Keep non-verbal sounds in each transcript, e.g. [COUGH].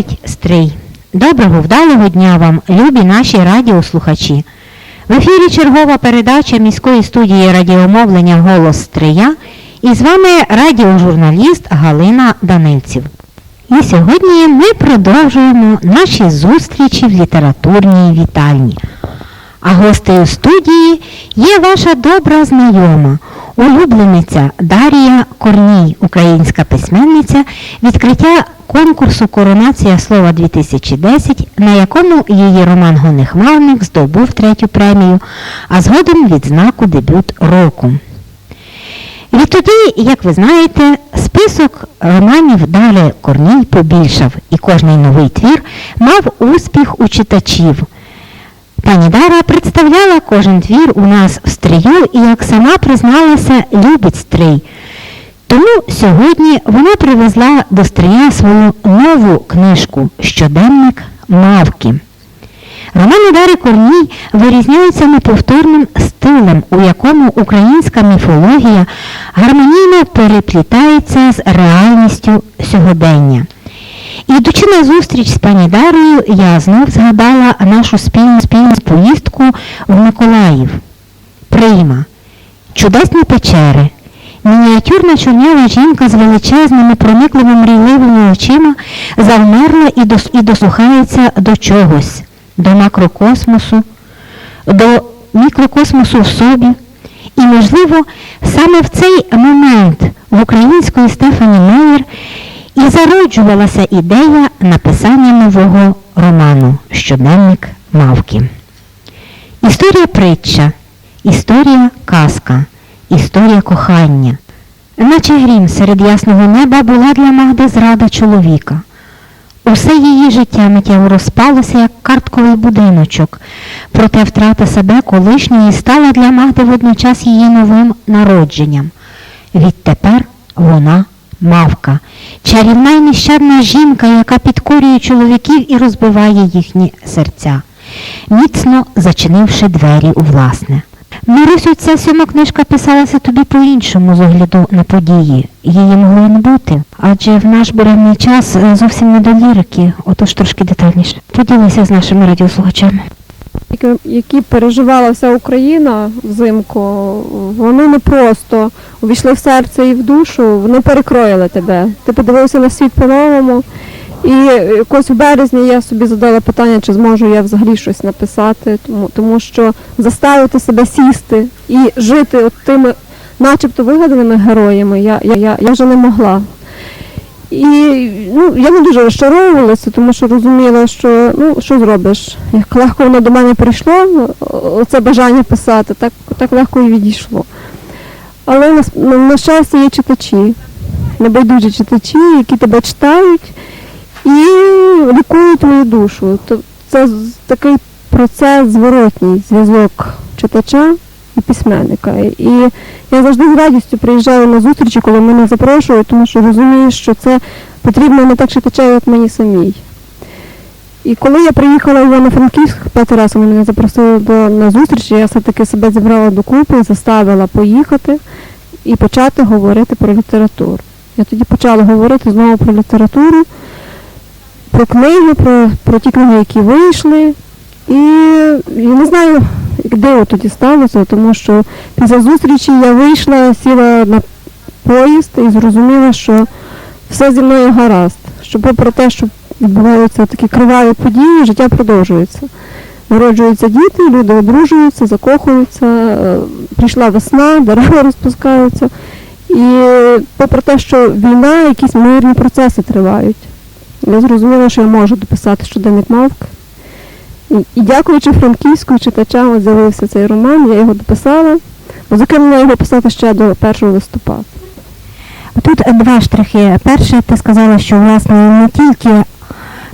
Говорить Стрий. Доброго вдалого дня вам, любі наші радіослухачі. В ефірі чергова передача міської студії радіомовлення Голос Стрия і з вами радіожурналіст Галина Данильців. І сьогодні ми продовжуємо наші зустрічі в літературній вітальні. А гостею студії є ваша добра знайома, улюблениця Дарія Корній, українська письменниця, відкриття конкурсу Коронація слова 2010, на якому її роман Гонихмарник здобув третю премію, а згодом відзнаку дебют року. Відтоді, як ви знаєте, список романів Дарі Корній побільшав, і кожний новий твір мав успіх у читачів. Пані Дара представляла кожен твір у нас в стрию і, як сама призналася, любить стрий. Тому сьогодні вона привезла до стрия свою нову книжку Щоденник Мавки. Романи Дари Корній вирізняються неповторним стилем, у якому українська міфологія гармонійно переплітається з реальністю сьогодення. І йдучи на зустріч з пані Дарою, я знов згадала нашу спільну спільну поїздку в Миколаїв. Прийма, чудесні печери, мініатюрна чорнява жінка з величезними проникливими мрійливими очима завмерла і, дос, і дослухається до чогось, до макрокосмосу, до мікрокосмосу в собі. І, можливо, саме в цей момент в української Стефані Мейер і зароджувалася ідея написання нового роману Щоденник мавки. Історія притча, історія казка, історія кохання. Наче грім серед ясного неба була для Магди зрада чоловіка. Усе її життя миттєво розпалося, як картковий будиночок, проте втрата себе колишньої стала для Магди водночас її новим народженням. Відтепер вона мавка, чарівна й нещадна жінка, яка підкорює чоловіків і розбиває їхні серця, міцно зачинивши двері у власне. Марусю, ця сьома книжка писалася тобі по-іншому з огляду на події. Її могло й не бути, адже в наш буремний час е, зовсім не до лірики, отож трошки детальніше. Поділися з нашими радіослухачами. які переживала вся Україна взимку, вони не просто увійшли в серце і в душу, вони перекроїли тебе. Ти подивився на світ по-новому. І якось в березні я собі задала питання, чи зможу я взагалі щось написати, тому, тому що заставити себе сісти і жити от тими начебто вигаданими героями я, я, я, я вже не могла. І ну, я не дуже розчаровувалася, тому що розуміла, що ну, що зробиш. Як легко воно до мене прийшло, оце бажання писати, так, так легко і відійшло. Але на, на щастя є читачі, небайдужі читачі, які тебе читають і лікують мою душу. Це такий процес зворотній зв'язок читача і письменника. І я завжди з радістю приїжджаю на зустрічі, коли мене запрошують, тому що розумію, що це потрібно не так читачеві, як мені самій. І коли я приїхала в Івано-Франківськ, п'ятий раз вони мене запросили до, на зустріч, я все-таки себе зібрала докупи, заставила поїхати і почати говорити про літературу. Я тоді почала говорити знову про літературу, про книги, про, про ті книги, які вийшли. І я не знаю, диво тоді сталося, тому що після зустрічі я вийшла, сіла на поїзд і зрозуміла, що все зі мною гаразд. Що попри те, що відбуваються такі криваві події, життя продовжується. Народжуються діти, люди одружуються, закохуються, е, прийшла весна, дерева [LAUGHS] розпускаються. І попри те, що війна, якісь мирні процеси тривають. Я зрозуміла, що я можу дописати щоденник мавки. І, і дякуючи франківську читачам, з'явився цей роман, я його дописала. Бо закинула його писати ще до 1 листопада. Тут два штрихи. Перше, ти сказала, що власне не тільки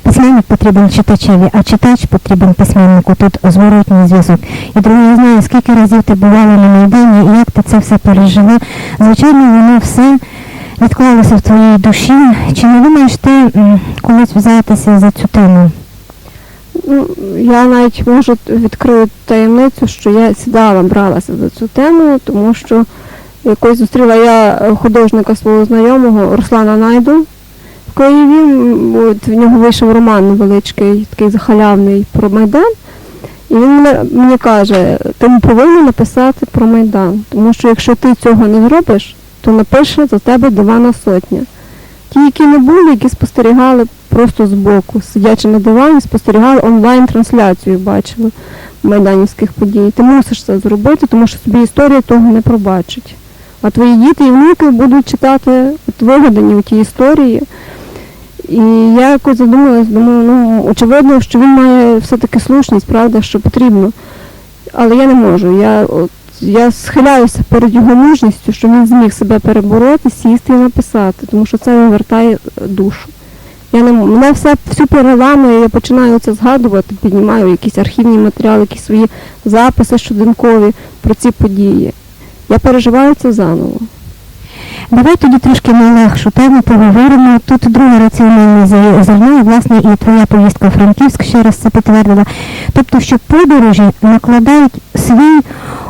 письменник потрібен читачеві, а читач потрібен письменнику. Тут зворотній зв'язок. І друге, я знаю, скільки разів ти бувала на Майдані і як ти це все пережила. Звичайно, воно все відклалося в твоїй душі. Чи не думаєш ти колись взятися за цю тему? Ну, я навіть можу відкрити таємницю, що я сідала, бралася за цю тему, тому що якось зустріла я художника свого знайомого Руслана Найду, Києві, м, от в нього вийшов роман невеличкий, такий захалявний про Майдан. І він мені каже, ти повинен написати про Майдан. Тому що якщо ти цього не зробиш, то напише за тебе дивана сотня. Ті, які не були, які спостерігали просто збоку, сидячи на дивані, спостерігали онлайн-трансляцію, бачили майданівських подій. Ти мусиш це зробити, тому що собі історія того не пробачить. А твої діти і внуки будуть читати от вигадані ті історії. І я якось задумалась, думаю, ну очевидно, що він має все-таки слушність, правда, що потрібно. Але я не можу. Я, от, я схиляюся перед його мужністю, що він зміг себе перебороти, сісти і написати, тому що це вивертає е, душу. Я не мене все всю переламує, я починаю це згадувати, піднімаю якісь архівні матеріали, якісь свої записи щоденкові про ці події. Я переживаю це заново. Давай тоді трошки на легшу тему поговоримо. Тут друге раціональне зерно, і власне і твоя поїздка в Франківськ ще раз це підтвердила. Тобто, що подорожі накладають свій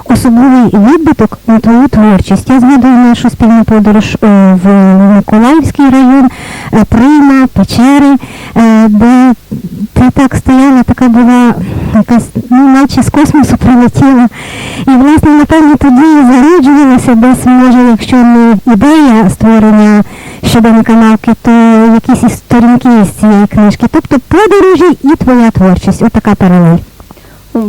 особливий відбиток на твою творчість. Я згадую нашу спільну подорож е, в Миколаївський район, е, Прийма, Печери, е, де ти так стояла, така була якась, ну, наче з космосу прилетіла. І, власне, напевно, тоді зароджувалася десь, може, якщо не ідея створення щоденника навки, то якісь сторінки з цієї книжки. Тобто подорожі і твоя творчість. Отака паралель.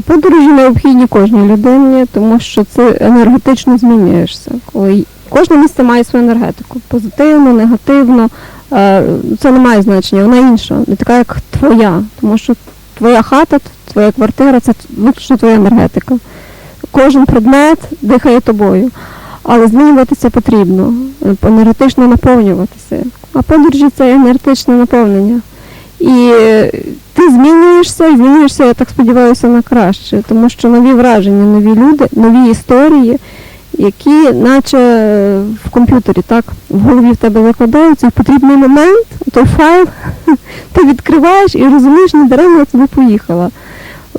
Подорожі необхідні кожній людині, тому що це енергетично змінюєшся. Коли кожне місце має свою енергетику. Позитивно, негативно. Е, Це не має значення, вона інша, не така, як твоя. Тому що твоя хата, твоя квартира це виключно твоя енергетика. Кожен предмет дихає тобою. Але змінюватися потрібно, е, енергетично наповнюватися. А подорожі це енергетичне наповнення. І ти змінюєшся, і змінюєшся, я так сподіваюся, на краще, тому що нові враження, нові люди, нові історії, які наче в комп'ютері, так, в голові в тебе викладаються, в потрібний момент той файл [LAUGHS] ти відкриваєш і розумієш, не даремно я поїхала.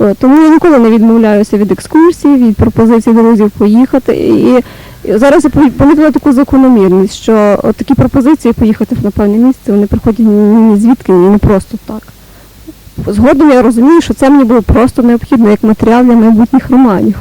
Е, Тому я ніколи не відмовляюся від екскурсій, від пропозицій друзів поїхати. І зараз я пом- помітила таку закономірність, що от такі пропозиції поїхати в напевне місце, вони приходять ні, звідки, ні не просто так. Згодом я розумію, що це мені було просто необхідно як матеріал для майбутніх романів.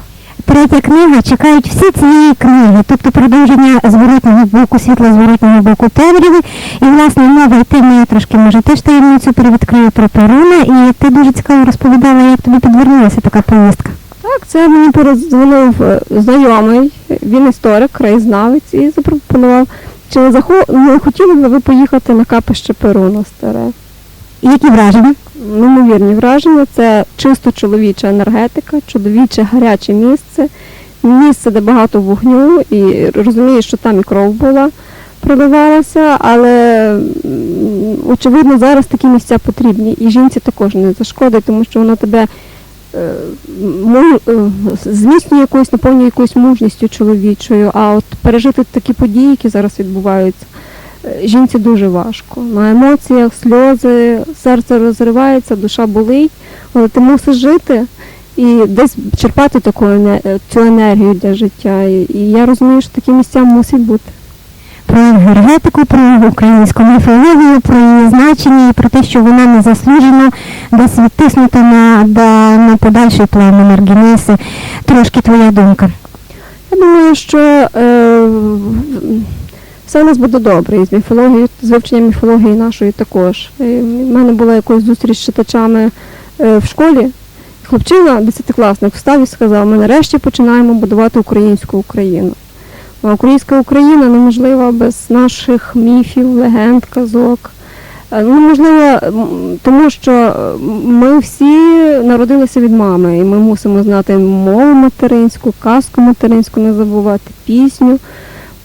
Третя книга чекають всі цієї книги, тобто продовження зворотнього боку, світла зворотнього боку темряви. І, власне, мова йтиме, я трошки, може, теж таємницю привідкрию про Перуна, і ти дуже цікаво розповідала, як тобі підвернулася така поїздка. Так, це мені передзвонив е, знайомий, він історик, краєзнавець, і запропонував, чи не, захо... не хотіли б ви поїхати на капище Перуна старе. І які враження? Неймовірні враження. Це чисто чоловіча енергетика, чоловіче гаряче місце, місце, де багато вогню, і розумієш, що там і кров була, проливалася, але очевидно зараз такі місця потрібні. І жінці також не зашкодить, тому що вона тебе зміцнює якоюсь, наповнює якоюсь мужністю чоловічою. А от пережити такі події, які зараз відбуваються. е, Жінці дуже важко. На емоціях, сльози, серце розривається, душа болить, але ти мусиш жити і десь черпати таку е, цю енергію для життя. І я розумію, що такі місця мусять бути. Про енергетику, про українську міфологію, про її значення і про те, що вона незаслужено десь відтиснута на, на подальший план на маргінеси. Трошки твоя думка. Я думаю, що е, все у нас буде добре з міфологією, з вивченням міфології нашої також. У мене була якась зустріч з читачами е, в школі. Хлопчина, десятикласник, встав і сказав, ми нарешті починаємо будувати українську Україну. Українська Україна неможлива без наших міфів, легенд, казок. Е, Ну, можливо, тому що е, ми всі народилися від мами, і ми мусимо знати мову материнську, казку материнську не забувати, пісню.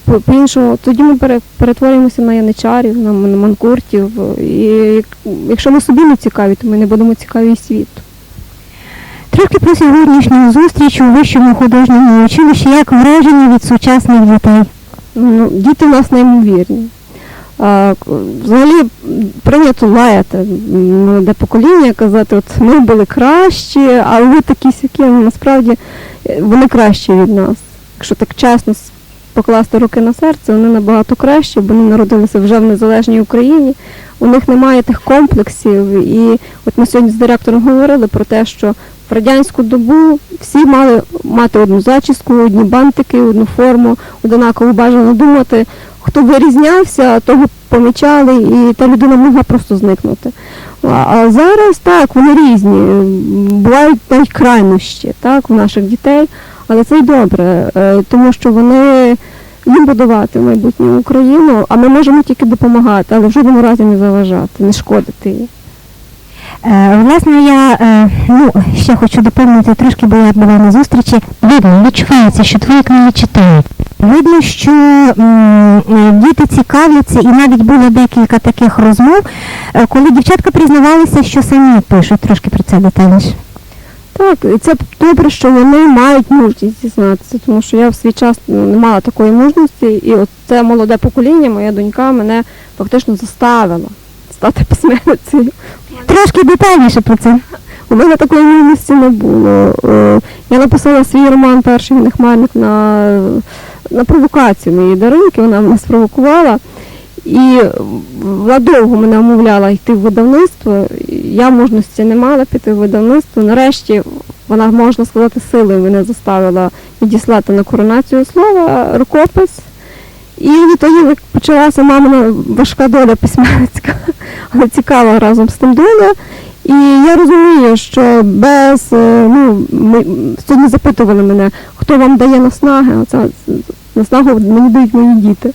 По- По-іншому, тоді ми пере- перетворюємося на яничарів, на манкуртів. І якщо ми собі не цікаві, то ми не будемо цікаві світу. Трошки про сьогоднішню зустріч у вищому художньому училищі, як враження від сучасних дітей. Ну, діти в нас неймовірні. А, взагалі прийнято лаяти молоде покоління, казати, от ми були кращі, а ви такі сякі, ну, насправді е, вони кращі від нас. Якщо так чесно покласти руки на серце, вони набагато кращі, бо вони народилися вже в незалежній Україні. У них немає тих комплексів. І от ми сьогодні з директором говорили про те, що в радянську добу всі мали мати одну зачіску, одні бантики, одну форму, однаково бажано думати. Хто вирізнявся, того помічали, і та людина могла просто зникнути. А- зараз так, вони різні. Бувають навіть крайнощі так, у наших дітей, але це й добре, е, тому що вони їм будувати майбутню Україну, а ми можемо тільки допомагати, але в жодному разі не заважати, не шкодити їй. Е, Власне, я е, ну, ще хочу доповнити трошки, бо я була на зустрічі. Видно, відчувається, що твої книги читають. Видно, що е, діти цікавляться, і навіть було декілька таких розмов, коли дівчатка признавалися, що самі пишуть. Трошки про це детальніше. Так, і це добре, що вони мають мужність дізнатися, тому що я в свій час ну, не мала такої мужності, і от це молоде покоління, моя донька, мене фактично заставила стати письменницею. Трошки детальніше про це. У мене такої мужності не було. Е, Я написала свій роман перший «Нехмарник» на, на провокацію моєї Даринки, вона мене спровокувала. І вона довго мене умовляла йти в видавництво. Я мужності не мала піти в видавництво. Нарешті вона, можна сказати, силою мене заставила відіслати на коронацію слова рукопис. І відтоді почалася мамина важка доля письменницька, [LAUGHS] але цікава разом з тим доля. І я розумію, що без е, ну ми сьогодні запитували мене, хто вам дає наснаги. Оце наснагу мені дають мої діти.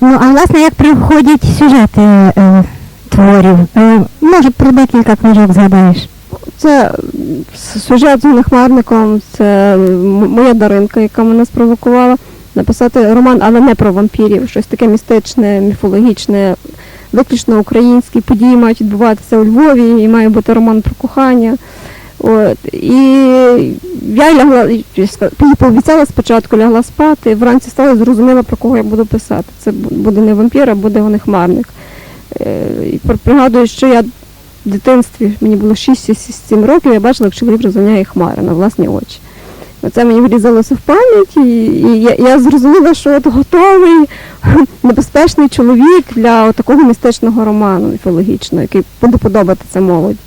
Ну, а власне, як приходять сюжети е, творів? Е, може, про декілька книжок згадаєш? Це сюжет з нехмарником, це моя Даринка, яка мене спровокувала написати роман, але не про вампірів, щось таке містичне, міфологічне, виключно українські події мають відбуватися у Львові, і має бути роман про кохання. От. І я лягла, пообіцяла спочатку, лягла спати, вранці стала зрозуміла, про кого я буду писати. Це буде не вампір, а буде нехмарник. Е, І пригадую, що я в дитинстві, мені було 6-7 років, я бачила, як чоловік розганяє хмари на власні очі. Оце мені врізалося в пам'ять, і, і я, я зрозуміла, що от готовий [LAUGHS] небезпечний чоловік для такого містичного роману міфологічного, який буде подобатися молоді.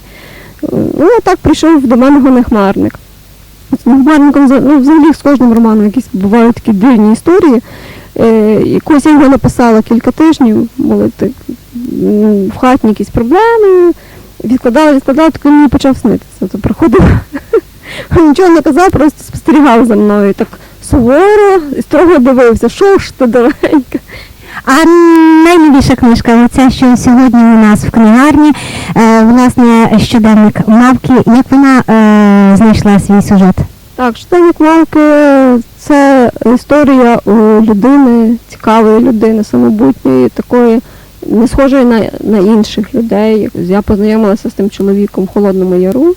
Е, Ну, а так прийшов до мене гонехмарник. З гонехмарником ну, взагалі з кожним романом якісь бувають такі дивні історії. Е, якось я його написала кілька тижнів, були так, в хатні якісь проблеми, відкладала, відкладала, так він мені почав снитися. То приходив, [LAUGHS] [LAUGHS] нічого не казав, просто спостерігав за мною так суворо і строго дивився, що ж ти дорогенька. А найновіша книжка, оця, що сьогодні у нас в книгарні, е, власне, щоденник мавки, як вона е, знайшла свій сюжет? Так, щоденник Малки це історія о, людини, цікавої людини, самобутньої, такої, не схожої на, на інших людей. Я познайомилася з тим чоловіком в Холодному Яру.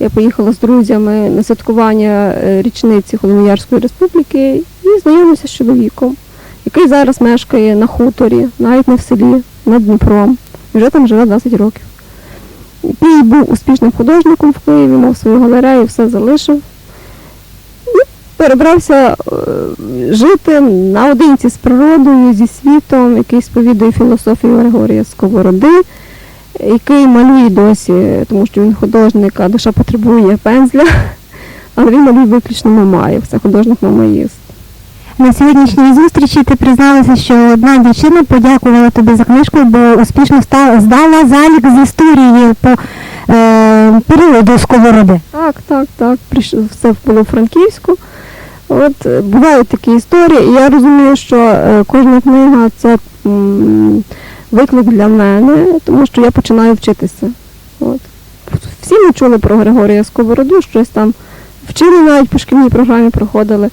Я поїхала з друзями на святкування е, річниці Холодноярської республіки і знайомилася з чоловіком, який зараз мешкає на хуторі, навіть не в селі, над Дніпром. І вже там живе 20 років. Який був успішним художником в Києві, мав свою галерею, все залишив перебрався е, жити наодинці з природою, зі світом, який сповідує філософію Григорія Сковороди, який малює досі, тому що він художник, а душа потребує пензля, але він малює виключно мамаїв, це художник мамаїст. На сьогоднішній зустрічі ти призналася, що одна дівчина подякувала тобі за книжку, бо успішно здала залік з історії по е, періоду сковороди. Так, так, так. Все було в Франківську. От е, бувають такі історії, і я розумію, що е, кожна книга це виклик для мене, тому що я починаю вчитися. От. Всі ми чули про Григорія Сковороду, щось там вчили навіть по шкільній програмі проходили.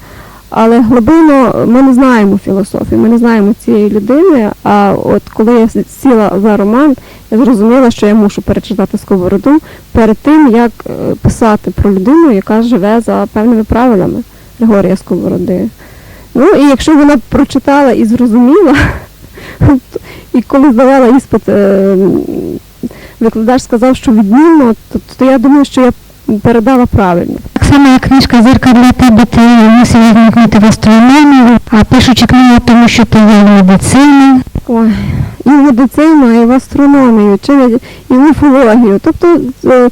Але глибинно ми не знаємо філософії, ми не знаємо цієї людини. А от коли я сіла за роман, я зрозуміла, що я мушу перечитати сковороду перед тим, як е, писати про людину, яка живе за певними правилами Григорія Сковороди. Ну і якщо вона прочитала і зрозуміла, [LAUGHS] і коли здавала іспит, е, викладач сказав, що відмінно, то, я думаю, що я передала правильно. Так саме книжка Зірка для тебе ти мусила вмикнути в астрономію, а пишучи книгу, тому що ти є в медицині. Ой, і в медицину, і в астрономію, чи і в міфологію. Тобто е,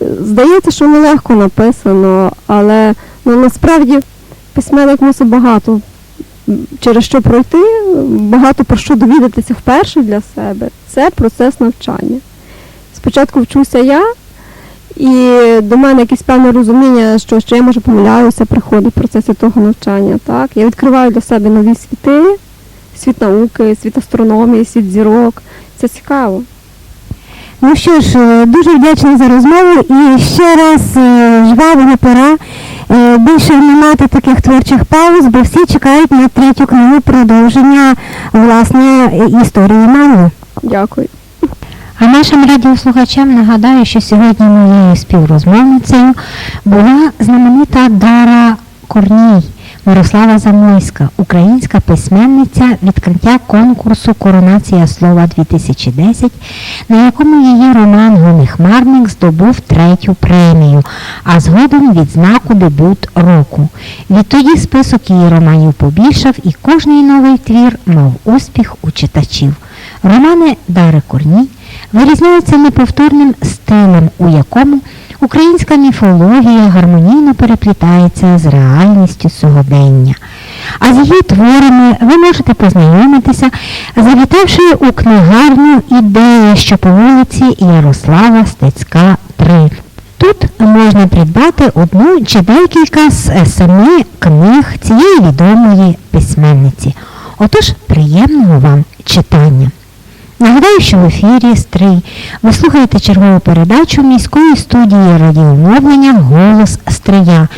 здається, що нелегко написано, але ну, насправді письменник мусить багато через що пройти, багато про що довідатися вперше для себе. Це процес навчання. Спочатку вчуся я, і до мене якесь певне розуміння, що, що я може помиляюся, приходить в процесі того навчання. Так? Я відкриваю для себе нові світи, світ науки, світ астрономії, світ зірок. Це цікаво. Ну що ж, е, дуже вдячна за розмову і ще раз е, жвавого пора. Е, Більше не мати таких творчих пауз, бо всі чекають на третю книгу продовження власне історії мами. Дякую. А нашим радіослухачам нагадаю, що сьогодні моєю співрозмовницею була знаменита Дара Корній, Мирослава Замойська, українська письменниця відкриття конкурсу Коронація слова 2010, на якому її роман Гони Хмарник здобув третю премію, а згодом відзнаку дебют року. Відтоді список її романів побільшав і кожний новий твір мав успіх у читачів. Романи Дари Корній вирізняються неповторним стилем, у якому українська міфологія гармонійно переплітається з реальністю сьогодення. А з її творами ви можете познайомитися, завітавши у книгарню ідея, що по вулиці Ярослава Стецька 3. Тут можна придбати одну чи декілька з семи книг цієї відомої письменниці. Отож, приємного вам читання. Нагадаю, що в ефірі Стрий. Ви слухаєте чергову передачу міської студії радіомовлення Голос Стрия.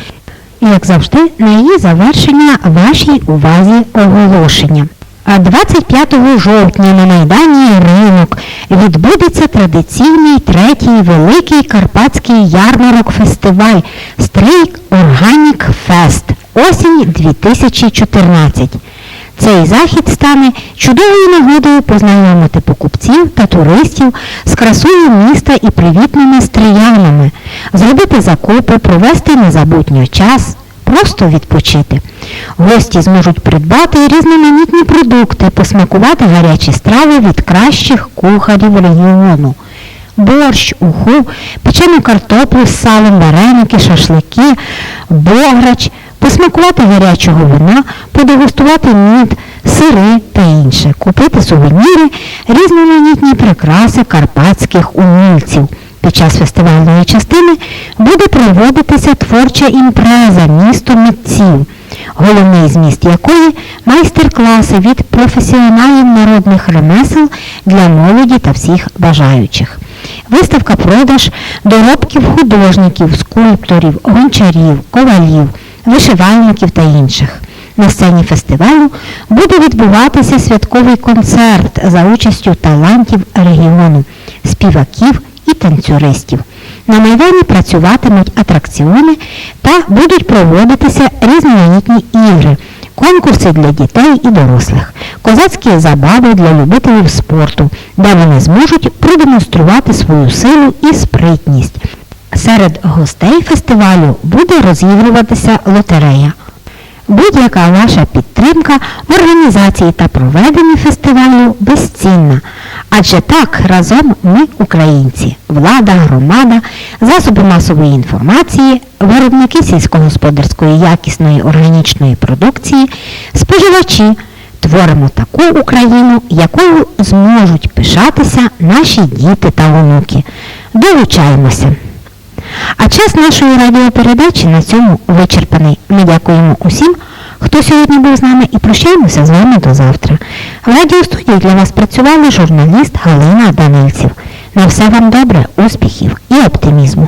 І, як завжди, на її завершення вашій увазі оголошення. А 25 жовтня на Майдані Ринок відбудеться традиційний третій великий карпатський ярмарок фестиваль Стрийк Органік Фест осінь 2014. Цей захід стане чудовою нагодою познайомити покупців та туристів з красою міста і привітними стріянами, зробити закупи, провести незабутньо час, просто відпочити. Гості зможуть придбати різноманітні продукти, посмакувати гарячі страви від кращих кухарів регіону. Борщ, уху, печену картоплю з салом, вареники, шашлики, бограч, посмакувати гарячого вина, подегустувати мід, сири та інше, купити сувеніри, різноманітні прикраси карпатських умільців. Під час фестивальної частини буде проводитися творча імпреза місто митців, головний зміст якої майстер-класи від професіоналів народних ремесел для молоді та всіх бажаючих. Виставка продаж доробків художників, скульпторів, гончарів, ковалів, вишивальників та інших. На сцені фестивалю буде відбуватися святковий концерт за участю талантів регіону, співаків і танцюристів. На Майдані працюватимуть атракціони та будуть проводитися різноманітні ігри, конкурси для дітей і дорослих, козацькі забави для любителів спорту, де вони зможуть продемонструвати свою силу і спритність. Серед гостей фестивалю буде розігруватися лотерея. Будь-яка ваша підтримка в організації та проведенні фестивалю безцінна. Адже так разом ми, українці, влада, громада, засоби масової інформації, виробники сільськогосподарської якісної органічної продукції, споживачі творимо таку Україну, якою зможуть пишатися наші діти та онуки. Долучаємося! А час нашої радіопередачі на цьому вичерпаний. Ми дякуємо усім, хто сьогодні був з нами і прощаємося з вами до завтра. В радіостудії для вас працювали журналіст Галина Данильців. На все вам добре, успіхів і оптимізму.